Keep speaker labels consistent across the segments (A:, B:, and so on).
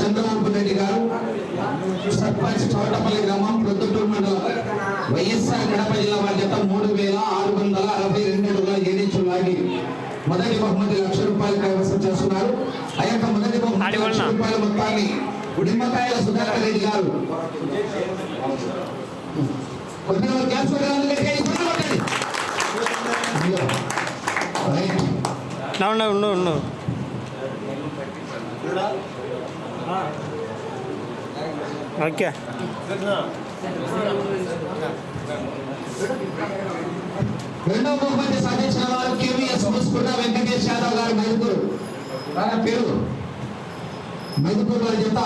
A: చంద్రబాబు రెడ్డి గారు సర్పంచ్ చోటపల్లి గ్రామం ప్రొద్దుటూరు మండలం వైఎస్ఆర్ కడప జిల్లా బాధ్యత మూడు వేల ఆరు వందల అరవై రెండు అడుగుల ఏడించులు లాగి మొదటి బహుమతి లక్ష రూపాయలు కైవసం చేస్తున్నారు. ఆ యొక్క మొదటి బహుమతి లక్ష. రూపాయల మొత్తాన్ని ఉడిమకాయల సుధాకర్ రెడ్డి గారు. కొద్దిగా గ్యాస్ ఈ
B: ఓకే.
A: రెండవ బహుమతి సాధించిన వారు కేవీఎస్ ముసుకున్న వెంకటేష్ యాదవ్ గారు మైదుకూరు ఆయన పేరు మైదుకూరు వారి జత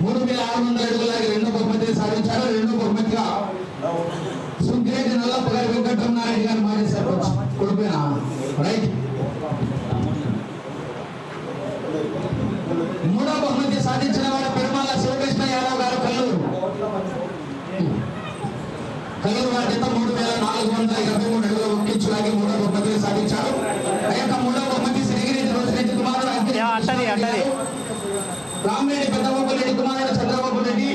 A: మూడు వేల ఆరు వందల అడుగులకి రెండో బహుమతి సాధించారు. రెండో బహుమతిగా సుంకిరెడ్డి నల్లప్ప గారి వెంకటరమణారెడ్డి గారు మాజీ సర్పంచ్. కొడుకునా రైట్ మూడో బహుమతి సాధించిన వారు పెరుమాల శివకృష్ణ యాదవ్ గారు కల్లూరు కల్లూరు వారి జత మూడు వేల నాలుగు వందల ఇరవై మూడు అడుగుల ఒక్కించులాగి మూడో బహుమతిని సాధించారు. ఆ యొక్క మూడో బహుమతి శ్రీగిరి
B: అట్టది, అట్టది.
A: రామిరెడ్డి పెద్దబాబు రెడ్డి కుమారుడు చంద్రబాబు రెడ్డి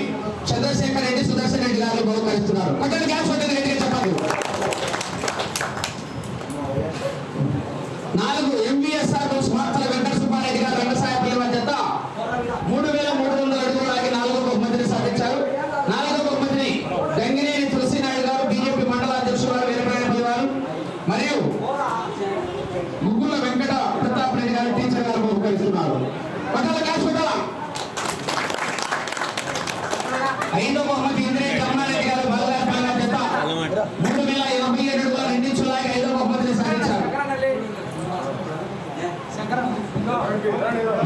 A: చంద్రశేఖర్ రెడ్డి సుదర్శన్ రెడ్డి గారు బహుకరిస్తున్నారు. పక్కన గ్యాస్ ఐదో బహుమతి ఇంద్రేట్ రమణారెడ్డి గారు బాలరాజపల్లి వారి మూడు వేల ఎనభై ఏడు అడుగుల రెండించు లాగి ఐదో బహుమతిని సాధించారు.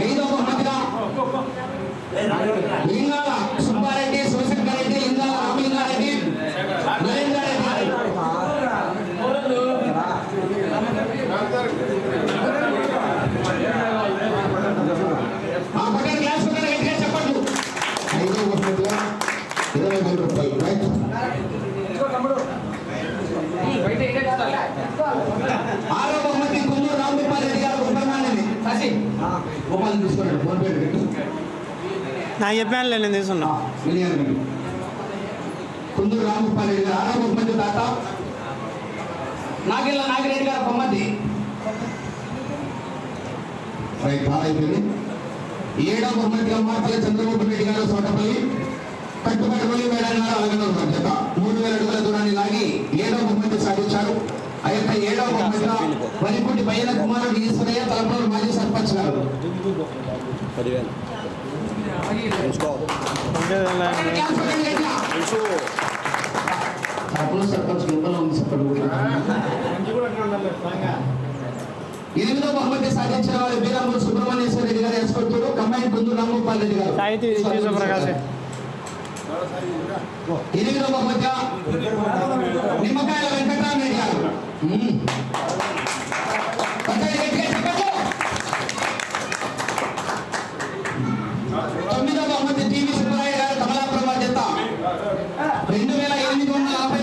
A: ఐదో బహుమతిగా లింగాల సుబ్బారెడ్డి శివశంకర్ రెడ్డి లింగాల రామలింగారెడ్డి నరేంద్ర రెడ్డి ఆ పక్కన చెప్పండి. ఐదో ఇరవై వేల రూపాయలు రైట్ ఆరో బహుమతి కుందూరు రామగోపాల్ రెడ్డి గారు ఉపమానండి కాశీ గోపాల్ తీసుకున్నాడు ఫోన్ పే
B: నాకు చెప్పాను నేను తీసుకున్నా.
A: వినియోగం కుందూరు రామగోపాల్ రెడ్డి గారు ఆరో బహుమతి తాత. నాగిల్ల నాగిరెడ్డి గారు బహుమతి. రైట్ బాగా అయిపోయింది. ఏడో బహుమతిగా మార్తల చంద్రబాబు రెడ్డి గారు సోటపల్లి కట్టుబడి మేడం గారు అలగనూరు బాధ్యత మూడు వేల అడుగుల దూరాన్ని లాగి ఏడో బహుమతి సాధించారు. ఆ యొక్క ఏడో బహుమతిగా వరిపూటి బయ్యన కుమారుడు ఈశ్వరయ్య తలపూరు మాజీ సర్పంచ్ గారు.
C: పదివేలు. ఉంచుకో ఉంచు
A: తలపూరు సర్పంచ్ లోపల ఉంది సర్పంచ్ ఎనిమిదో బహుమతి సాధించిన వారు బీరామూరు సుబ్రహ్మణ్యేశ్వర రెడ్డి గారు ఎస్కొత్తూరు కంబైన్ కుందు రామగోపాల్ రెడ్డి గారు. ఎనిమిది బహుమత నిమ్మకాయల వెంకటరామయ్య గారు. బహుమతి టీవీ సుబ్బరాయ గారు కమలాప్రభ జత. రెండు వేల ఎనిమిది వందల యాభై